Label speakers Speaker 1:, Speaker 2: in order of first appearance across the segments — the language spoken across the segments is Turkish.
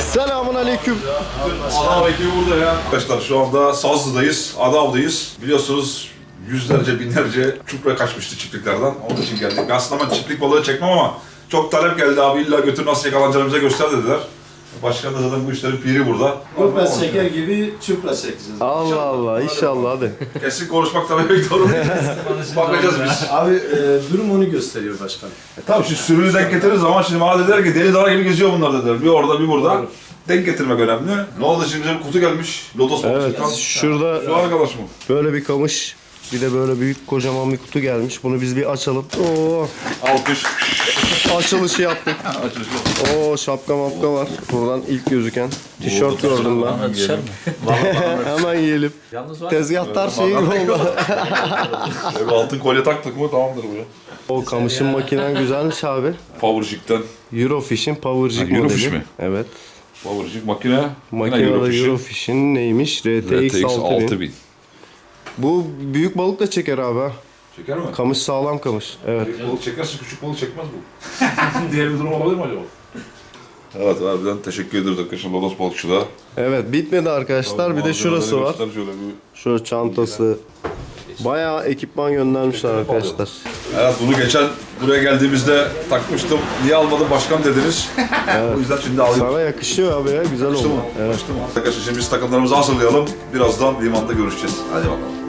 Speaker 1: Selamun aleyküm.
Speaker 2: Adam ekibi burada ya. Arkadaşlar şu anda Sazlı'dayız, Adav'dayız. Biliyorsunuz yüzlerce, binlerce çupra kaçmıştı çiftliklerden. Onun için geldik. Aslında ben çiftlik balığı çekmem ama çok talep geldi abi. illa götür nasıl yakalanacağını bize göster dediler. Başkan da zaten bu işlerin piri burada.
Speaker 3: Kurban şeker gibi çupra çekeceğiz.
Speaker 1: Allah Allah inşallah hadi.
Speaker 2: Kesin konuşmak tabii pek doğru değil. Bakacağız biz.
Speaker 3: Abi e, durum onu gösteriyor başkan.
Speaker 2: Tabii şimdi sürülü denk getiririz zaman şimdi bana dediler ki deli dana gibi geziyor bunlar dediler. Bir orada bir burada. Denk getirmek önemli. Ne oldu şimdi bize bir kutu gelmiş. Lotos
Speaker 1: Evet
Speaker 2: balığı.
Speaker 1: şurada
Speaker 2: Şu arkadaş mı?
Speaker 1: böyle bir kamış bir de böyle büyük kocaman bir kutu gelmiş. Bunu biz bir açalım. Oo,
Speaker 2: Alkış.
Speaker 1: açılışı yaptık.
Speaker 2: Açılış.
Speaker 1: Oo şapka mapka var. Buradan ilk gözüken tişört gördüm ben. Hemen yiyelim. Tezgahtar şeyi gibi oldu.
Speaker 2: Altın kolye taktık mı tamamdır bu ya.
Speaker 1: O kamışın makinen güzelmiş abi.
Speaker 2: Powerjig'den.
Speaker 1: Eurofish'in Powerjig
Speaker 2: Ha, Eurofish
Speaker 1: modeli.
Speaker 2: mi?
Speaker 1: Evet.
Speaker 2: Powerjig makine. Yine
Speaker 1: Makinede
Speaker 2: Eurofish'in
Speaker 1: Eurofish'in neymiş? RTX,
Speaker 2: RTX
Speaker 1: 6000.
Speaker 2: 6000.
Speaker 1: Bu büyük balık da çeker abi ha.
Speaker 2: Çeker mi?
Speaker 1: Kamış sağlam kamış. Evet.
Speaker 2: Büyük balık çekerse küçük balık çekmez bu. Diğer bir durum olabilir mi acaba? Evet harbiden teşekkür ederiz arkadaşlar Lodos Balıkçı'da.
Speaker 1: Evet bitmedi arkadaşlar. Bir de şurası var.
Speaker 2: Şöyle bir.
Speaker 1: Şu çantası. Bayağı ekipman göndermişler arkadaşlar.
Speaker 2: Evet bunu geçen buraya geldiğimizde takmıştım. Niye almadın başkan dediniz. o yüzden şimdi alayım.
Speaker 1: Sana yakışıyor abi ya. Güzel
Speaker 2: Yakıştı
Speaker 1: oldu.
Speaker 2: mı?
Speaker 1: Evet.
Speaker 2: Yakıştı mı? Arkadaşlar şimdi biz takımlarımızı hazırlayalım. Birazdan limanda görüşeceğiz. Hadi bakalım.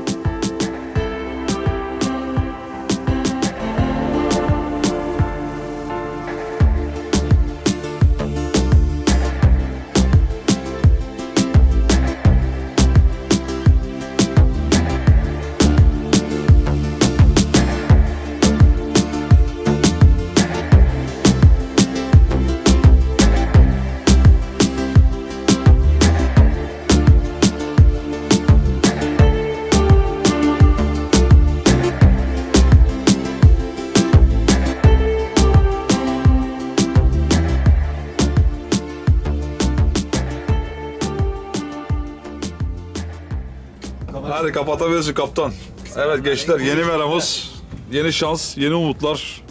Speaker 2: Hadi kapatabilirsin kaptan. Evet gençler yeni meramız, yeni şans, yeni umutlar.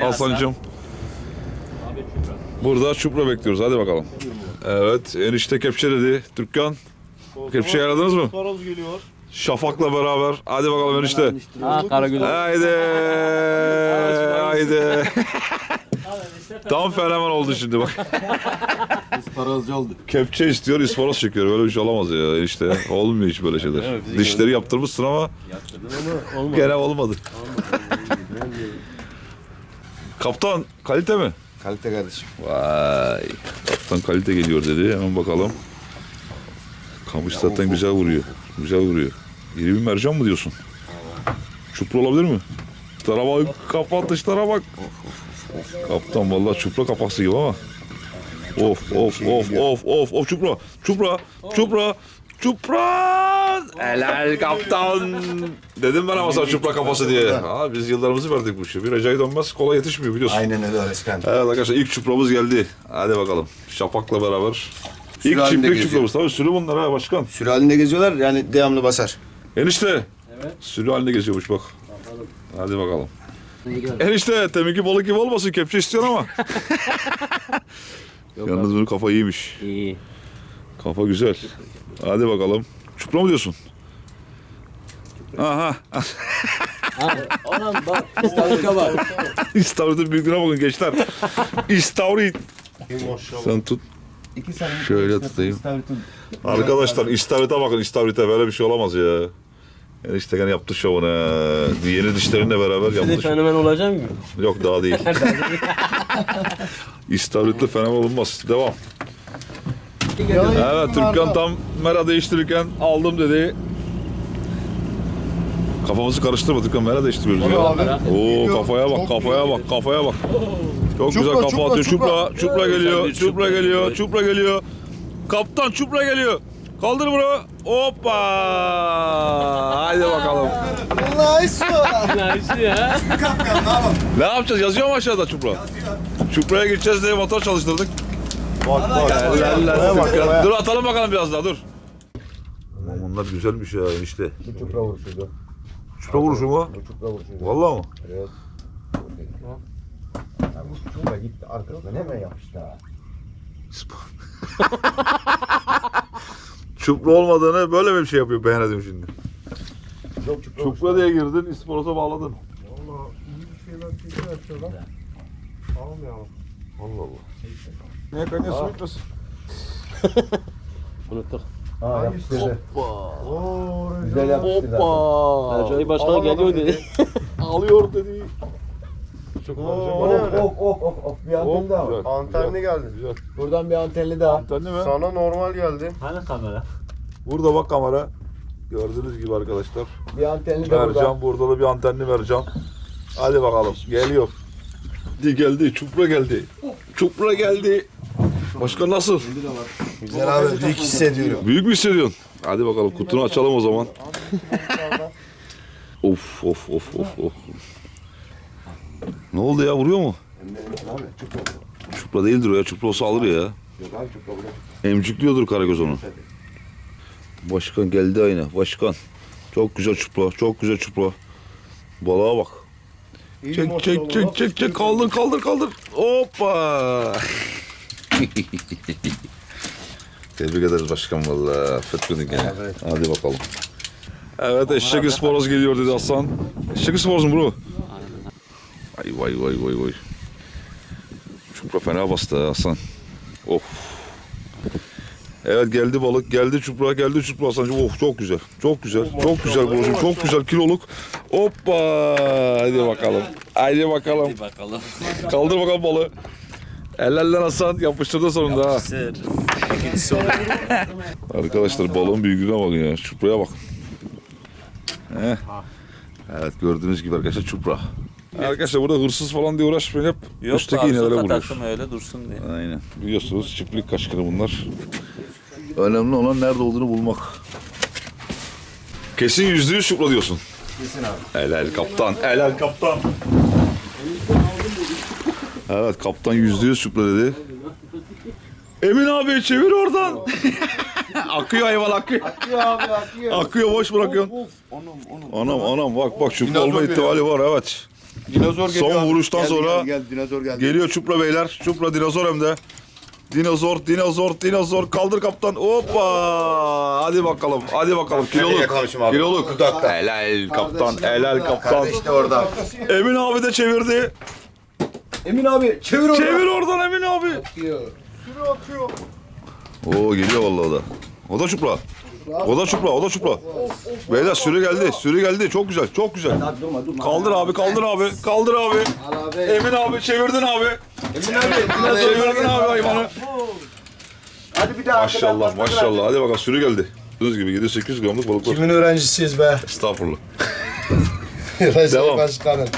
Speaker 2: Hasan'cığım. Burada çupra bekliyoruz. Hadi bakalım. Evet, enişte kepçe dedi. Türkkan. Kepçe yaradınız mı?
Speaker 1: Horoz geliyor.
Speaker 2: Şafak'la beraber. Hadi bakalım enişte.
Speaker 4: Ha Karagül.
Speaker 2: Haydi. Haydi. Tam fenomen oldu şimdi bak.
Speaker 3: Parazcı oldu.
Speaker 2: Kepçe istiyor, isparos çekiyor. Böyle bir şey olamaz ya enişte. Olmuyor hiç böyle şeyler. Dişleri yaptırmışsın ama gene olmadı. Kaptan kalite mi?
Speaker 3: Kalite kardeşim.
Speaker 2: Vay. Kaptan kalite geliyor dedi. Hemen bakalım. Kamış zaten güzel vuruyor. Güzel vuruyor. İri bir mercan mı diyorsun? Çupra olabilir mi? Dışlara bak. Kapat dışlara bak. Kaptan vallahi çupra kafası gibi ama. Of of of of of of çupra. Çupra. Çupra. Çupra. Helal kaptan. Dedim ben ama sana çupra kafası diye. Ha, biz yıllarımızı verdik bu işe. Bir acayip dönmez kolay yetişmiyor biliyorsun.
Speaker 3: Aynen öyle başkan.
Speaker 2: Evet arkadaşlar ilk çupramız geldi. Hadi bakalım. Şafak'la beraber.
Speaker 3: Sürü
Speaker 2: İlk
Speaker 3: halinde geziyor.
Speaker 2: çupramız. Tabii sürü bunlar ha başkan.
Speaker 3: Sürü halinde geziyorlar yani devamlı basar.
Speaker 2: Enişte. Sürü halinde geziyormuş bak. Hadi bakalım. Enişte teminki balık gibi olmasın kepçe istiyorsun ama. Yalnız bunun kafa iyiymiş.
Speaker 4: İyi.
Speaker 2: Kafa güzel. Hadi bakalım. Çupra mı diyorsun? Aha.
Speaker 4: Anam bak. İstavruka bak.
Speaker 2: İstavrit'in büyüklüğüne bakın gençler. İstavrit. Sen tut. Şöyle tutayım. Arkadaşlar istavrite bakın istavrite böyle bir şey olamaz ya. Enişte gene yaptı şovunu. Yeni dişlerinle beraber
Speaker 4: de
Speaker 2: yaptı.
Speaker 4: fenomen olacağım mı?
Speaker 2: Yok daha değil. İstavritli fenomen olunmaz. Devam. Evet Türkan tam mera değiştirirken aldım dedi. Kafamızı karıştırma Türkan mera değiştiriyoruz ya. Oo kafaya bak kafaya bak kafaya bak. Çok güzel kafa
Speaker 1: çupra,
Speaker 2: atıyor.
Speaker 1: çupra.
Speaker 2: Çupra, çupra geliyor, çupra geliyor, çupra geliyor. Kaptan çupra geliyor. Kaldır bunu. Hoppa! Haydi bakalım.
Speaker 1: Nice
Speaker 4: Nice ya.
Speaker 2: Ne yapacağız? Yazıyor mu aşağıda çupra? Çupraya gideceğiz diye motor çalıştırdık.
Speaker 1: Bak bak. Buraya bak.
Speaker 2: Dur atalım bakalım biraz daha dur. Aman bunlar güzelmiş ya enişte.
Speaker 3: Çupra vuruşuydu.
Speaker 2: Çupra vuruşu mu?
Speaker 3: Çupra vuruşuydu.
Speaker 2: Vallahi mı?
Speaker 3: Evet. Şurada gitti arkasından hemen yapıştı ha.
Speaker 2: Çupra olmadığını böyle mi bir şey yapıyor beğenedim şimdi.
Speaker 3: Yok çupra.
Speaker 2: Çupra diye girdin, isporosa bağladın.
Speaker 1: Valla iyi bir şeyler çekiyor açıyor lan. Almayalım.
Speaker 2: Allah Allah. Niye kaynıyor su bitmesin?
Speaker 4: Unuttuk.
Speaker 3: Ha yapıştırdı.
Speaker 1: Oo,
Speaker 3: Güzel yapıştı zaten.
Speaker 4: Hoppa. Ercai Başkan geliyor dedi.
Speaker 2: Ağlıyor dedi. Çok
Speaker 1: Oo, o ne öyle?
Speaker 3: Of of of of bir anten daha var.
Speaker 2: güzel.
Speaker 1: Antenli geldi.
Speaker 2: Güzel.
Speaker 3: Buradan bir antenli daha.
Speaker 2: Antenli mi?
Speaker 1: Sana normal geldi.
Speaker 4: Hani kamera?
Speaker 2: Burada bak kamera. Gördüğünüz gibi arkadaşlar.
Speaker 3: Bir antenli de burada.
Speaker 2: Mercan burada da bir antenli mercan. Hadi bakalım geliyor. Geldi geldi çupra geldi. Çupra geldi. Başka nasıl?
Speaker 3: Güzel abi büyük hissediyorum.
Speaker 2: Büyük mü hissediyorsun? Hadi bakalım kutunu açalım o zaman. of of of of of. Ne oldu ya vuruyor mu?
Speaker 3: Abi çupra.
Speaker 2: Çupra değildir o ya. Çupra olsa alır ya.
Speaker 3: Yok abi çupra burada.
Speaker 2: Emcikliyordur Karagöz onu. Başkan geldi aynı. Başkan. Çok güzel çupra. Çok güzel çupra. Balığa bak.
Speaker 1: İyi
Speaker 2: Çek çek çek çek çek kaldır kaldır kaldır. Hoppa. Tebrik ederiz başkan valla. Affetmedik yani. Hadi bakalım. Evet eşek isporoz geliyor dedi Hasan. Eşek isporoz mu bro? Vay vay vay vay vay. Çupra fena bastı ha Hasan. Of. Evet geldi balık, geldi çupra, geldi çupra Hasan. Oh çok güzel, çok güzel, çok güzel brocum, çok güzel kiloluk. Hoppa! Hadi bakalım, hadi bakalım.
Speaker 4: Hadi bakalım.
Speaker 2: Kaldır bakalım balığı. Ellerle Hasan yapıştırdı sonunda ha.
Speaker 4: İkincisi oldu.
Speaker 2: Arkadaşlar balığın büyüklüğüne bakın ya, çupraya bak. Heh. Evet gördüğünüz gibi arkadaşlar çupra. Arkadaşlar burada hırsız falan diye uğraşmayın hep
Speaker 5: Yok
Speaker 2: üstteki
Speaker 5: abi
Speaker 2: iğnelere
Speaker 5: soka
Speaker 2: vuruyor.
Speaker 5: taktım öyle dursun diye.
Speaker 2: Aynen. Biliyorsunuz çiftlik kaçkını bunlar. Önemli olan nerede olduğunu bulmak. Kesin yüzde yüz şupla diyorsun.
Speaker 3: Kesin abi.
Speaker 2: Helal kaptan, helal kaptan. Evet kaptan yüzde yüz şupla dedi. Emin abi çevir oradan. akıyor hayvan akıyor.
Speaker 3: Akıyor abi akıyor.
Speaker 2: Akıyor boş bırakıyorsun. Anam anam bak bak şupla olma ihtimali var evet.
Speaker 3: Dinozor
Speaker 2: Son
Speaker 3: abi.
Speaker 2: vuruştan
Speaker 3: Geldi,
Speaker 2: sonra-
Speaker 3: Geldi, geldi, dinozor geldi.
Speaker 2: Geliyor çupra beyler. Çupra dinozor hem de. Dinozor, dinozor, dinozor. Kaldır kaptan. Hoppa! Hadi bakalım. Hadi bakalım. Kiloluk. Kiloluk.
Speaker 3: Dudakta.
Speaker 2: Helal kaptan. Helal kaptan.
Speaker 3: Kardeş de orada.
Speaker 2: Emin abi de çevirdi.
Speaker 3: Emin abi çevir onu.
Speaker 2: Çevir oradan Emin abi.
Speaker 1: Sürü akıyor.
Speaker 2: Oo geliyor vallahi o da. O da çupra. O da çupra, o da çupra. Beyler sürü geldi, sürü geldi. Çok güzel, çok güzel.
Speaker 3: Durma durma.
Speaker 2: Kaldır abi, kaldır abi, kaldır abi.
Speaker 3: Al abi.
Speaker 2: Emin abi çevirdin abi.
Speaker 3: Emin abi.
Speaker 2: Çevirdin abi hayvanı.
Speaker 3: Hadi bir daha.
Speaker 2: Maşallah, maşallah. Hadi bakalım sürü geldi. Gördüğünüz gibi 700-800 gramlık balık var.
Speaker 1: Kimin öğrencisiyiz be?
Speaker 2: Estağfurullah.
Speaker 1: Recep
Speaker 2: Devam.
Speaker 1: Başkanım.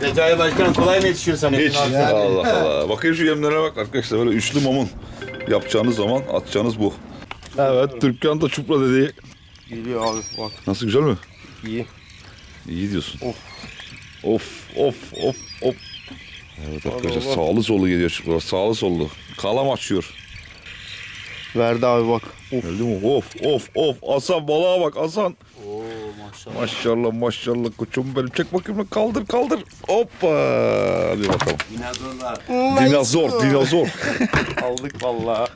Speaker 3: Recai Başkan kolay mı yetişiyor sanıyorsun
Speaker 2: Hiç.
Speaker 3: abi?
Speaker 2: Allah Allah. Bakayım şu yemlere bak arkadaşlar. Böyle üçlü mamun yapacağınız zaman atacağınız bu. Evet Türkan da çupra dedi.
Speaker 1: Geliyor abi bak.
Speaker 2: Nasıl güzel mi?
Speaker 1: İyi.
Speaker 2: İyi diyorsun.
Speaker 1: Of.
Speaker 2: Of of of of. Evet arkadaşlar sağlı sollu geliyor çupra. Sağlı sollu. Kalam açıyor.
Speaker 1: Verdi abi bak. Of.
Speaker 2: Geldi mi? Of of of. Hasan balığa bak Hasan.
Speaker 5: Oo maşallah.
Speaker 2: Maşallah maşallah koçum benim. Çek bakayım lan. kaldır kaldır. Hoppa. Hadi bakalım.
Speaker 3: Dinozorlar.
Speaker 2: Dinozor dinozor.
Speaker 1: Aldık vallahi.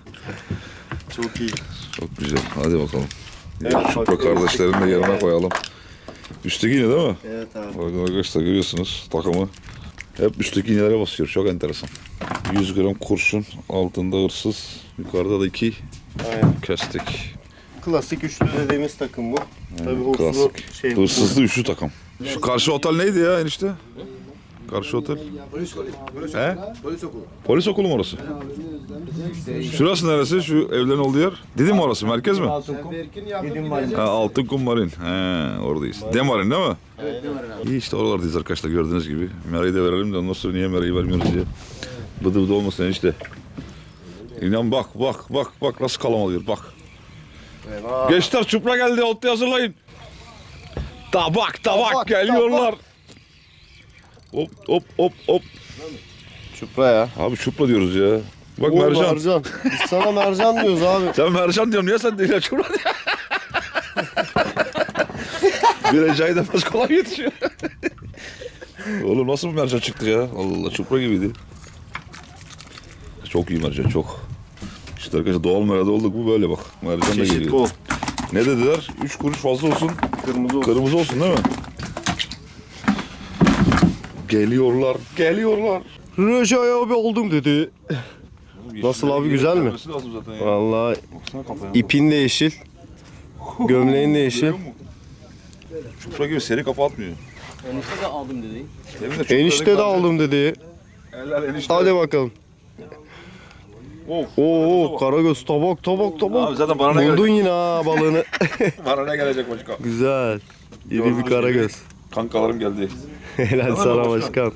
Speaker 1: Çok iyi.
Speaker 2: Çok güzel. Hadi bakalım.
Speaker 1: Evet, bak,
Speaker 2: kardeşlerini de yerine koyalım. Üstteki iğne değil mi?
Speaker 1: Evet abi.
Speaker 2: Bakın arkadaşlar görüyorsunuz takımı. Hep üstteki iğnelere basıyor. Çok enteresan. 100 gram kurşun, altında hırsız, yukarıda da iki
Speaker 1: Aynen.
Speaker 2: kestik.
Speaker 1: Klasik üçlü dediğimiz takım bu. Tabii hırsızlı
Speaker 2: Klasik.
Speaker 1: şey.
Speaker 2: Hırsızlı üçlü takım. Şu karşı otel neydi ya enişte? Karşı otel.
Speaker 3: Polis okulu. Polis,
Speaker 2: He?
Speaker 3: polis okulu.
Speaker 2: Polis okulu mu orası? Şurası neresi? Şu evlerin olduğu yer. Didim mi orası? Merkez mi?
Speaker 3: Dedim var.
Speaker 2: Ha, Altın Kum Marin. He, oradayız. Demarin değil mi? İyi işte oralardayız arkadaşlar gördüğünüz gibi. Mera'yı da verelim de ondan sonra niye Mera'yı vermiyoruz diye. Bıdı bıdı olmasın işte. İnan bak bak bak bak nasıl kalam alıyor bak.
Speaker 1: Fena.
Speaker 2: Gençler çupra geldi oltayı hazırlayın. Tabak tabak,
Speaker 1: Tabak,
Speaker 2: geliyorlar. Hop hop hop hop.
Speaker 1: Çupra ya.
Speaker 2: Abi çupra diyoruz ya. Bak
Speaker 1: Oo,
Speaker 2: mercan.
Speaker 1: mercan. Biz sana mercan diyoruz abi.
Speaker 2: Sen mercan diyorsun niye sen değil ya çupra diyor. Bir Recai de kolay yetişiyor. Oğlum nasıl bir mercan çıktı ya? Allah Allah çupra gibiydi. Çok iyi mercan çok. İşte arkadaşlar doğal merada olduk mu böyle bak. Mercan da
Speaker 1: Çeşit
Speaker 2: geliyor.
Speaker 1: bol.
Speaker 2: Ne dediler? 3 kuruş fazla olsun.
Speaker 1: Kırmızı olsun.
Speaker 2: Kırmızı olsun değil mi? Geliyorlar, geliyorlar.
Speaker 1: Recai abi oldum dedi. Nasıl abi, güzel mi?
Speaker 2: Gelmesi lazım zaten ya.
Speaker 1: Vallahi
Speaker 2: Baksana kafaya.
Speaker 1: ipin de yeşil. Gömleğin de yeşil.
Speaker 2: Görüyor musun? Çupra gibi seri kafa atmıyor.
Speaker 4: Enişte de aldım dedi.
Speaker 2: Demin
Speaker 1: Enişte de aldım dedi.
Speaker 2: Helal enişte.
Speaker 1: Hadi bakalım.
Speaker 2: Of.
Speaker 1: Oo karagöz tabak tabak
Speaker 2: Abi
Speaker 1: tabak.
Speaker 2: zaten bana ne
Speaker 1: Buldun
Speaker 2: gelecek?
Speaker 1: yine ha balığını.
Speaker 2: Bana ne gelecek başka?
Speaker 1: Güzel. İri bir karagöz.
Speaker 2: Kankalarım geldi.
Speaker 1: Helal sana başkan.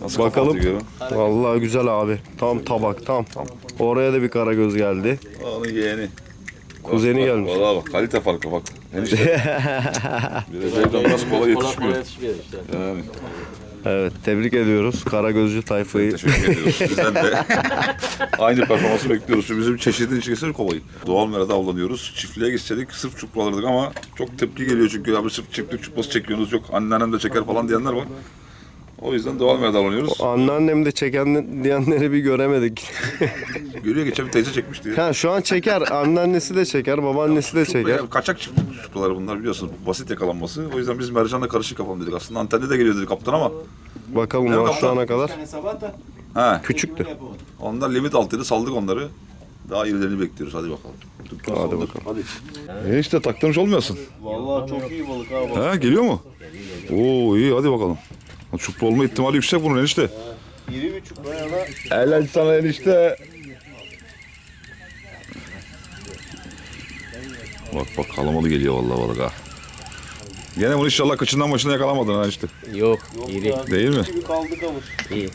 Speaker 2: Nasıl
Speaker 1: Bakalım.
Speaker 2: atıyor?
Speaker 1: Vallahi güzel abi. Tam tabak tam. Oraya da bir karagöz geldi.
Speaker 2: Onun yeğeni.
Speaker 1: Kuzeni
Speaker 2: Bak,
Speaker 1: gelmiş.
Speaker 2: Valla bak kalite farkı bak. Enişte. Biraz evden nasıl kolay yetişmiyor.
Speaker 4: yetişmiyor işte.
Speaker 2: Yani.
Speaker 1: Evet tebrik ediyoruz Karagözcü tayfayı.
Speaker 2: Teşekkür ediyoruz. Bizden de aynı performansı bekliyoruz. Şu bizim çeşidin içerisinde kovayı. Doğal merada avlanıyoruz. Çiftliğe gitseydik sırf çupra alırdık ama çok tepki geliyor çünkü abi sırf çiftlik çuprası çekiyorsunuz yok anneannem de çeker falan diyenler var. O yüzden doğal merada avlanıyoruz.
Speaker 1: Anneannem de çeken diyenleri bir göremedik.
Speaker 2: Görüyor geçen bir teyze çekmişti.
Speaker 1: ha şu an çeker. Anneannesi de çeker, babaannesi de çeker.
Speaker 2: Ya, kaçak çupraları bunlar biliyorsunuz. Basit yakalanması. O yüzden biz mercanla karışık yapalım dedik. Aslında antende de geliyor dedik kaptan ama.
Speaker 1: Bakalım var şu ana kadar.
Speaker 2: He.
Speaker 1: Küçüktü.
Speaker 2: Onlar limit altıydı saldık onları. Daha irilerini bekliyoruz hadi bakalım.
Speaker 1: Hadi bakalım.
Speaker 2: E işte taktırmış olmuyorsun.
Speaker 3: Vallahi çok iyi balık abi.
Speaker 2: He geliyor mu? Oo iyi hadi bakalım. Çupra olma ihtimali yüksek bunun enişte.
Speaker 3: İri bir çupra ya da
Speaker 2: Helal sana enişte. Bak bak kalamalı geliyor vallahi balık ha. Gene bunu inşallah kıçından başına yakalamadın ha işte.
Speaker 4: Yok. iri.
Speaker 2: Değil mi?
Speaker 3: gibi kaldı.
Speaker 4: İyi.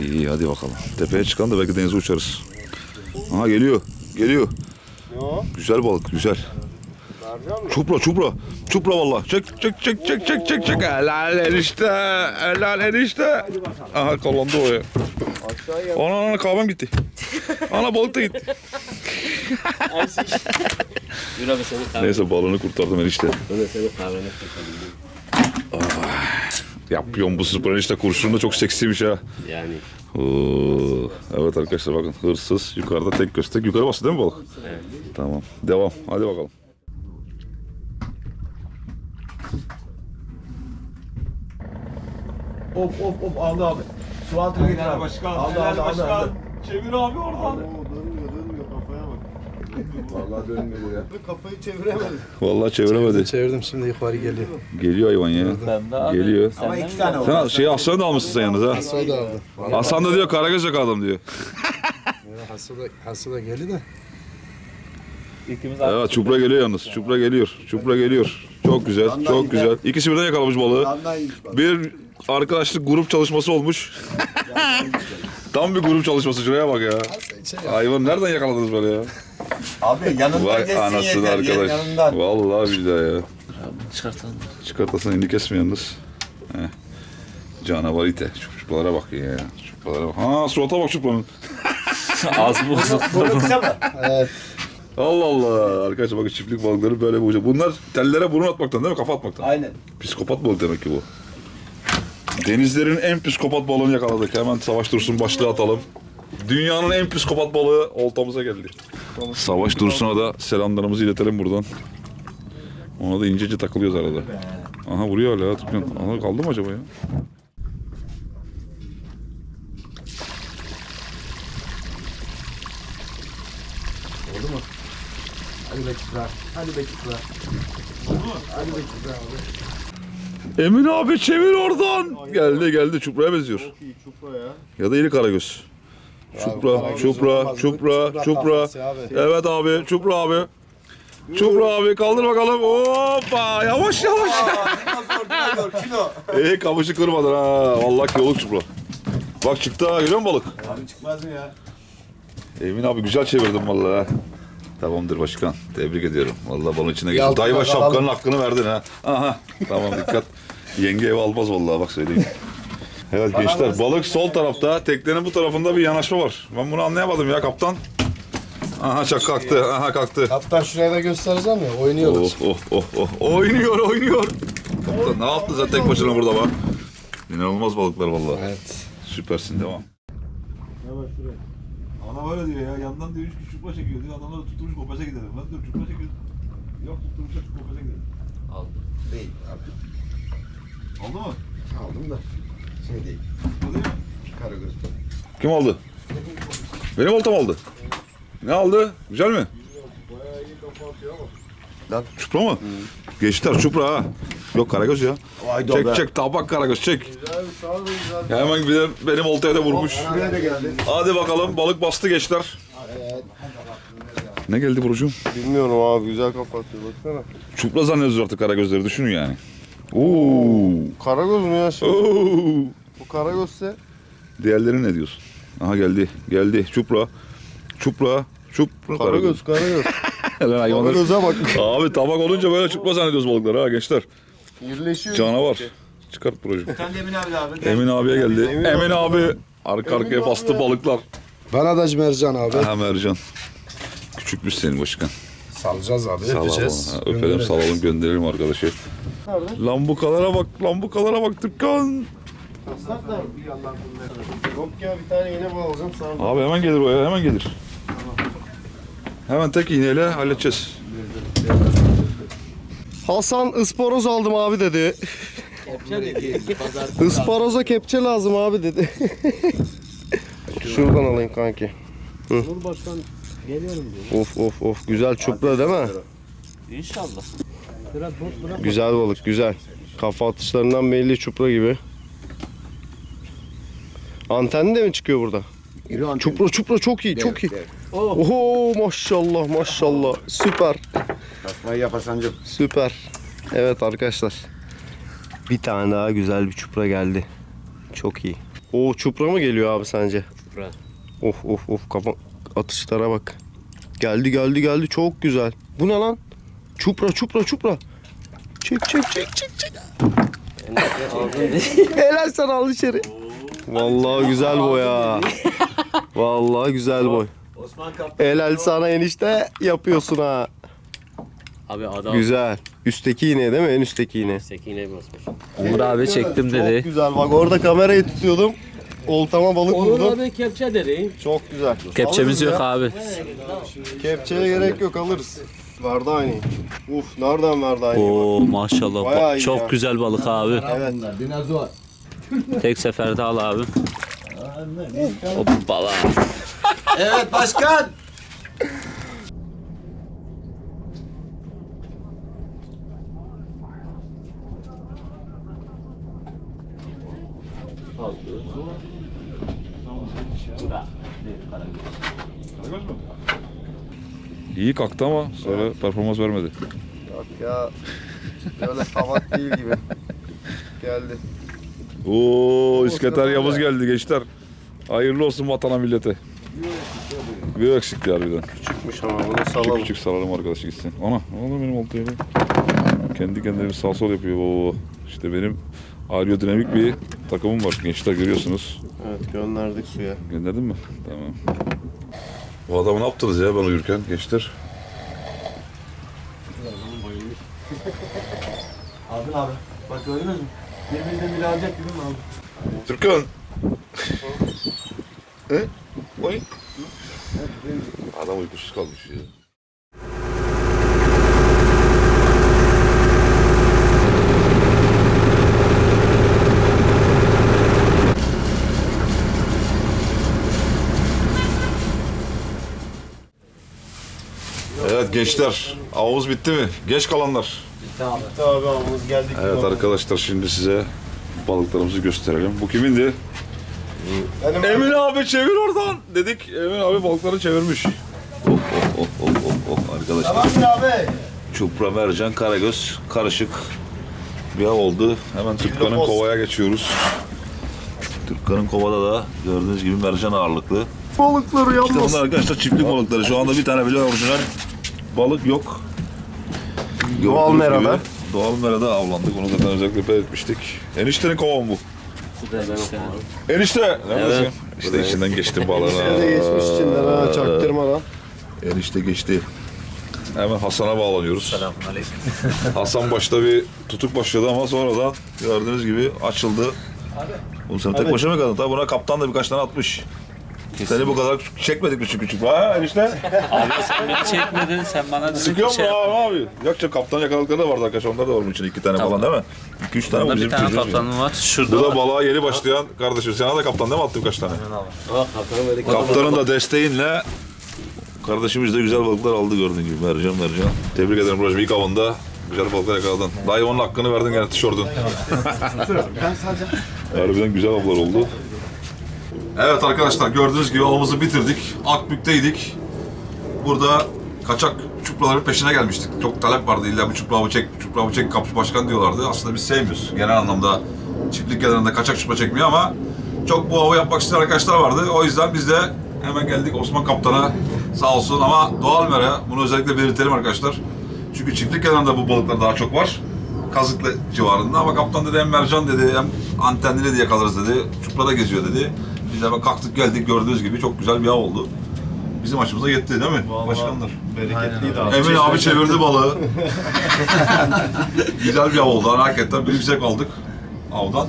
Speaker 2: İyi iyi hadi bakalım. Tepeye çıkan da belki denize uçarız. Aha geliyor. Geliyor.
Speaker 3: Ne o?
Speaker 2: Güzel balık güzel. Çupra çupra. Çupra valla. Çek çek çek çek çek çek çek. Helal enişte. Helal enişte. Aha kallandı o ya. Ana ana kahvem gitti. Ana balık da gitti.
Speaker 4: Abi.
Speaker 2: Neyse balığını kurtardım enişte.
Speaker 4: Dur senin kahveni.
Speaker 2: Yapıyorum bu spor enişte kurşunu da çok seksiymiş ha.
Speaker 4: Yani.
Speaker 2: Oo. Evet arkadaşlar bakın hırsız yukarıda tek göz tek yukarı bastı değil mi balık?
Speaker 4: Evet.
Speaker 2: Tamam devam hadi bakalım.
Speaker 3: Of of of aldı abi. Su altına gitti abi. Başkan. Aldı aldı aldı. aldı.
Speaker 5: Çevir abi oradan.
Speaker 3: dönmüyor dönmüyor kafaya bak. Vallahi dönmüyor ya. Kafayı çeviremedi.
Speaker 2: Vallahi çeviremedi.
Speaker 1: Çevirdim şimdi yukarı geliyor.
Speaker 2: Geliyor hayvan ya. Geliyor.
Speaker 3: Ama iki tane oldu.
Speaker 2: Sen şey Aslan'ı da almışsın sen yalnız ha.
Speaker 1: Hasada da aldı.
Speaker 2: Hasan da diyor Karagöz yakaladım diyor.
Speaker 1: Hasada, hasada geldi de.
Speaker 5: İkimiz
Speaker 2: Evet çupra geliyor yalnız. Çupra geliyor. Çupra geliyor. Çok güzel. Çok güzel. İkisi birden yakalamış balığı. Bir arkadaşlık grup çalışması olmuş. Tam bir grup çalışması şuraya bak ya. Hayvan nereden yakaladınız böyle ya?
Speaker 3: Abi yanından
Speaker 2: Vay
Speaker 3: geçsin
Speaker 2: anasını
Speaker 3: yeter.
Speaker 2: arkadaş.
Speaker 3: Yanından.
Speaker 2: Vallahi billahi ya.
Speaker 4: Çıkartalım.
Speaker 2: Çıkartasın elini kesme yalnız. Heh. Canavar ite. Şu çupralara bak ya. Çupralara bak. Ha surata bak çupranın.
Speaker 5: Az.
Speaker 3: Bunu kısa mı?
Speaker 2: Allah Allah. Arkadaşlar bakın çiftlik balıkları böyle bu. Bunlar tellere burun atmaktan değil mi? Kafa atmaktan.
Speaker 3: Aynen.
Speaker 2: Psikopat balık demek ki bu. Denizlerin en psikopat balığını yakaladık. Hemen Savaş Dursun başlığı atalım. Dünyanın en psikopat balığı oltamıza geldi. Savaş Dursun'a da selamlarımızı iletelim buradan. Ona da incece takılıyoruz arada. Aha vuruyor hala. Aha kaldı mı acaba ya?
Speaker 3: Hadi be çıkar. Hadi be çıkar. Hadi be çıkar abi.
Speaker 2: Emin abi çevir oradan. Geldi geldi çupraya benziyor.
Speaker 3: İyi çupra ya.
Speaker 2: Ya da iri karagöz. Çupra, çupra, çupra, çupra. Evet abi, çupra abi. Çupra abi kaldır bakalım. Hoppa yavaş yavaş.
Speaker 3: Dinozor dinozor kilo.
Speaker 2: İyi kamışı kırmadın ha. Vallahi kiloluk çupra. Bak çıktı ha görüyor musun balık?
Speaker 3: Abi çıkmaz mı ya?
Speaker 2: Emin abi güzel çevirdin vallahi ha. Tamamdır başkan. Tebrik ediyorum. Vallahi balın içine geçti. Dayva
Speaker 1: bakalım.
Speaker 2: şapkanın hakkını verdin ha. Aha. Tamam dikkat. Yenge ev almaz vallahi bak söyleyeyim. Evet gençler balık sol tarafta, teknenin bu tarafında bir yanaşma var. Ben bunu anlayamadım ya kaptan. Aha çak kalktı, aha kalktı.
Speaker 1: Kaptan şuraya da göstereceğim ya oynuyoruz.
Speaker 2: Oh oh oh oh. Oynuyor oynuyor. Kaptan ne yaptın sen tek başına burada bak. İnanılmaz balıklar vallahi.
Speaker 1: Evet.
Speaker 2: Süpersin devam.
Speaker 5: Yavaş şuraya. Ana böyle diyor ya. Yandan diyor üç küçük çupra çekiyor diyor. Adamlar da tutturmuş kopasa gidelim. Ben diyorum çupra çekiyor. Yok tutturmuşlar kopasa gidelim.
Speaker 1: Değil abi.
Speaker 5: Oldu mu?
Speaker 1: Aldım da. Şey değil.
Speaker 5: Oldu ya.
Speaker 1: Karagöz.
Speaker 2: Kim aldı? Benim oltam aldı. Ne aldı? Güzel mi?
Speaker 1: Lan.
Speaker 2: Çupra mı? Geçtiler çupra ha. Yok karagöz ya.
Speaker 1: Vay
Speaker 2: Çek çek tabak karagöz çek.
Speaker 1: Güzel sağ olun güzel.
Speaker 2: Hemen bir benim oltaya da vurmuş. Hadi bakalım balık bastı geçler. Ne geldi Burcu'm?
Speaker 1: Bilmiyorum abi güzel kapatıyor baksana.
Speaker 2: Çupra zannediyoruz artık karagözleri düşünün yani. Oo.
Speaker 1: Karagöz mü ya şimdi?
Speaker 2: Oo.
Speaker 1: Bu karagözse
Speaker 2: Diğerleri ne diyorsun? Aha geldi. Geldi. Çupra. Çupra. Çupra.
Speaker 1: karagöz karagöz.
Speaker 2: Lan hayvanlar.
Speaker 1: Karagöze bak.
Speaker 2: Abi tabak olunca böyle çupra zannediyoruz balıkları ha gençler.
Speaker 1: Birleşiyor.
Speaker 2: Canavar. Çıkart Burcu'm.
Speaker 5: Sen de Emin abi abi.
Speaker 2: Emin abiye geldi.
Speaker 1: Emin
Speaker 2: Emin,
Speaker 1: abi.
Speaker 2: abi arka arkaya
Speaker 1: abi
Speaker 2: bastı
Speaker 1: ya.
Speaker 2: balıklar.
Speaker 6: Bana da mercan abi.
Speaker 2: Aha Mercan. Küçükmüş senin başkan.
Speaker 6: Salacağız abi.
Speaker 2: Salalım.
Speaker 6: öpeceğiz.
Speaker 2: Ha, öpelim
Speaker 6: Gönderelim.
Speaker 2: salalım gönderelim arkadaşı.
Speaker 1: Nerede?
Speaker 2: Lambukalara bak, lambukalara bak Türkan.
Speaker 1: Islak da bir yandan Yok ya bir tane iğne bağlayacağım sana.
Speaker 2: Abi hemen gelir o ya, hemen gelir. Hemen tek iğneyle halledeceğiz.
Speaker 1: Hasan ısporoz aldım abi dedi.
Speaker 4: Kepçe dedi. Pazar.
Speaker 1: Isparoza kepçe lazım abi dedi. Şuradan alayım kanki.
Speaker 4: Cumhurbaşkanı geliyorum diyor.
Speaker 1: Of of of güzel çupra değil mi?
Speaker 4: İnşallah. Biraz boş bırak.
Speaker 1: Güzel balık güzel. Kafa atışlarından belli çupra gibi. Antenli de mi çıkıyor burada? Çupra çupra çok iyi çok iyi. Oho maşallah maşallah süper
Speaker 6: Vay yapasancım.
Speaker 1: süper. Evet arkadaşlar. Bir tane daha güzel bir çupra geldi. Çok iyi. O çupra mı geliyor abi sence?
Speaker 4: Çupra.
Speaker 1: Of of of kafa atışlara bak. Geldi geldi geldi çok güzel. Bu ne lan? Çupra çupra çupra. Çek çek çek çek çek. Helal sana al içeri. Vallahi güzel boy ha. Vallahi güzel boy.
Speaker 5: Osman.
Speaker 1: Helal sana enişte yapıyorsun ha.
Speaker 4: Abi adam
Speaker 1: Güzel. Üstteki iğne değil mi? En üstteki iğne.
Speaker 4: sekine basmış. Umur abi çektim
Speaker 1: Çok
Speaker 4: dedi.
Speaker 1: güzel. Bak orada kamerayı tutuyordum. Oltama balık
Speaker 4: Onur
Speaker 1: vurdum.
Speaker 4: abi kepçe dedi.
Speaker 1: Çok güzel.
Speaker 4: Kepçemiz
Speaker 1: Alırız
Speaker 4: yok
Speaker 1: ya.
Speaker 4: abi.
Speaker 1: Kepçeye gerek yok alırız. Vardı aynı. Uf nereden verdi aynı?
Speaker 4: Oo maşallah.
Speaker 1: Bayağı iyi
Speaker 4: Çok
Speaker 1: ya.
Speaker 4: güzel balık abi.
Speaker 1: Evet.
Speaker 6: Dinozor.
Speaker 4: Tek seferde al abi. Hoppala.
Speaker 6: Evet başkan.
Speaker 2: İyi kalktı ama sonra performans vermedi.
Speaker 1: Yok ya. Böyle tabak değil gibi. Geldi.
Speaker 2: Oo İsketer Yavuz geldi gençler. Hayırlı olsun vatana millete. Bir eksikti harbiden.
Speaker 1: Çıkmış ama bunu
Speaker 2: Küçük
Speaker 1: salalım.
Speaker 2: küçük salalım arkadaşı gitsin. Ana, ana benim oltaya bak. Kendi kendine bir sağ sol yapıyor. Oo. İşte benim aerodinamik bir takımım var. Gençler görüyorsunuz.
Speaker 1: Evet gönderdik suya.
Speaker 2: Gönderdin mi? Tamam. Bu adamı ne yaptınız ya ben uyurken gençler?
Speaker 5: Abi abi. Bak gördünüz mü? Birbirini bile alacak değil mi abi?
Speaker 2: Türkan! e? Oy. Adam uykusuz kalmış ya. Gençler, avımız bitti mi? Geç kalanlar.
Speaker 1: Bitti abi avımız geldik.
Speaker 2: Evet arkadaşlar şimdi size balıklarımızı gösterelim. Bu kimindi?
Speaker 1: Benim
Speaker 2: Emin abi çevir oradan dedik. Emin abi balıkları çevirmiş. Oh oh oh oh oh, oh arkadaşlar.
Speaker 1: Tamam abi?
Speaker 2: Çupra, mercan, karagöz karışık bir av oldu. Hemen Türkkan'ın kovaya geçiyoruz. Türkkan'ın kovada da gördüğünüz gibi mercan ağırlıklı.
Speaker 1: Balıkları
Speaker 2: İşte
Speaker 1: yalnız.
Speaker 2: bunlar arkadaşlar çiftlik balıkları. Şu anda bir tane bile orijinal balık yok.
Speaker 1: Doğal
Speaker 2: Gördüğünüz
Speaker 1: merada.
Speaker 2: Doğal merada avlandık. Onu zaten özellikle belirtmiştik. Eniştenin kova mı bu? Enişte! Neredesin?
Speaker 4: Evet.
Speaker 2: İşte içinden geçtim balığına.
Speaker 1: De geçmiş içinden ha çaktırmadan.
Speaker 2: Enişte geçti. Hemen Hasan'a bağlanıyoruz. Hasan başta bir tutuk başladı ama sonradan gördüğünüz gibi açıldı. Oğlum sen tek başına mı kaldın? Tabii buna kaptan da birkaç tane atmış. Seni bu kadar çekmedik küçük küçük. Ha enişte.
Speaker 4: Abi sen beni çekmedin sen bana dedin
Speaker 2: Sıkıyor
Speaker 4: ki
Speaker 2: mu
Speaker 4: şey
Speaker 2: abi? abi? Yok canım kaptan yakaladıkları da vardı arkadaşlar. Onlar da var bunun içinde iki tane falan değil mi? İki üç tane bu
Speaker 4: bir
Speaker 2: bizim
Speaker 4: tane
Speaker 2: çocuğumuz.
Speaker 4: kaptanım var. Şurada
Speaker 2: Bu da
Speaker 4: var.
Speaker 2: balığa yeni başlayan kardeşim. Sana da kaptan değil mi attı birkaç tane? Kaptanın da desteğinle kardeşimiz de güzel balıklar aldı gördüğün gibi. Mercan mercan. Tebrik ederim Rojbi ilk avında. Güzel balıklar yakaladın. Dayı onun hakkını verdin gene tişörtün. Harbiden güzel avlar oldu. Evet arkadaşlar gördüğünüz gibi avımızı bitirdik. Akbük'teydik. Burada kaçak çupraların peşine gelmiştik. Çok talep vardı. İlla bu çupra avı çek, çupra avı çek kapçı başkan diyorlardı. Aslında biz sevmiyoruz. Genel anlamda çiftlik kenarında kaçak çupra çekmiyor ama çok bu avı yapmak isteyen arkadaşlar vardı. O yüzden biz de hemen geldik Osman Kaptan'a sağ olsun ama doğal mera. Bunu özellikle belirtelim arkadaşlar. Çünkü çiftlik kenarında bu balıklar daha çok var. Kazıklı civarında ama kaptan dedi hem mercan dedi hem antenli de yakalarız dedi. Çupra da geziyor dedi. Biz de kalktık geldik gördüğünüz gibi çok güzel bir av oldu. Bizim açımıza yetti değil mi başkanlar?
Speaker 3: Bereketliydi abi.
Speaker 2: Emin abi çevirdi balığı. Güzel bir av oldu. Hani hakikaten bir yüksek aldık avdan.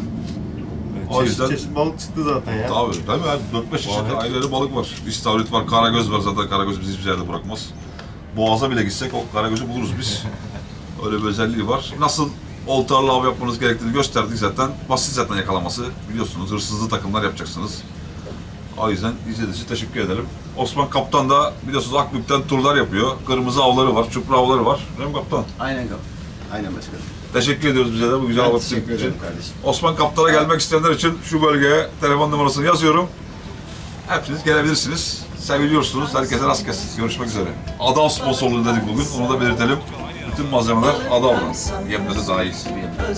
Speaker 2: O
Speaker 3: Çeşit
Speaker 2: yüzden
Speaker 3: çeşit balık çıktı zaten ya.
Speaker 2: tabii değil mi? 4-5 çeşit ayrı ayrı balık var. İstavrit var, karagöz var zaten. Karagöz bizi hiçbir yerde bırakmaz. Boğaza bile gitsek o karagözü buluruz biz. Öyle bir özelliği var. Nasıl oltarlı av yapmanız gerektiğini gösterdik zaten. Basit zaten yakalaması. Biliyorsunuz hırsızlı takımlar yapacaksınız. O yüzden izlediğiniz için teşekkür ederim. Osman Kaptan da biliyorsunuz Akbük'ten turlar yapıyor. Kırmızı avları var, çupra avları var. Değil mi Kaptan?
Speaker 6: Aynen kaptan. Aynen başkanım.
Speaker 2: Teşekkür ediyoruz bize de bu güzel
Speaker 6: Teşekkür
Speaker 2: için.
Speaker 6: kardeşim.
Speaker 2: Osman Kaptan'a gelmek isteyenler için şu bölgeye telefon numarasını yazıyorum. Hepiniz gelebilirsiniz. Seviliyorsunuz. Herkese rast gelsin. Görüşmek üzere. Adam sponsorluğu dedik bugün. Onu da belirtelim. Bütün malzemeler Adam'dan. Yemleri dahil.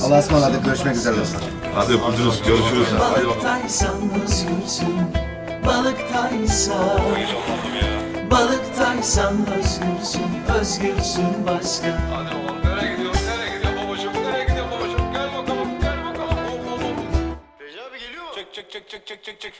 Speaker 6: Allah'a ısmarladık. Görüşmek üzere dostlar.
Speaker 2: Hadi öpüldünüz. Görüşürüz. Hadi bakalım.
Speaker 7: Balıktaysan özgürsün Balıktaysan özgürsün Özgürsün başka
Speaker 2: Hadi oğlum nereye gidiyorsun? Nereye gidiyor babacığım? Nereye gidiyor babacığım? Gel bakalım. Gel bakalım. Hop hop hop. Recep abi geliyor mu? Çek çek çek çek çek çek çek.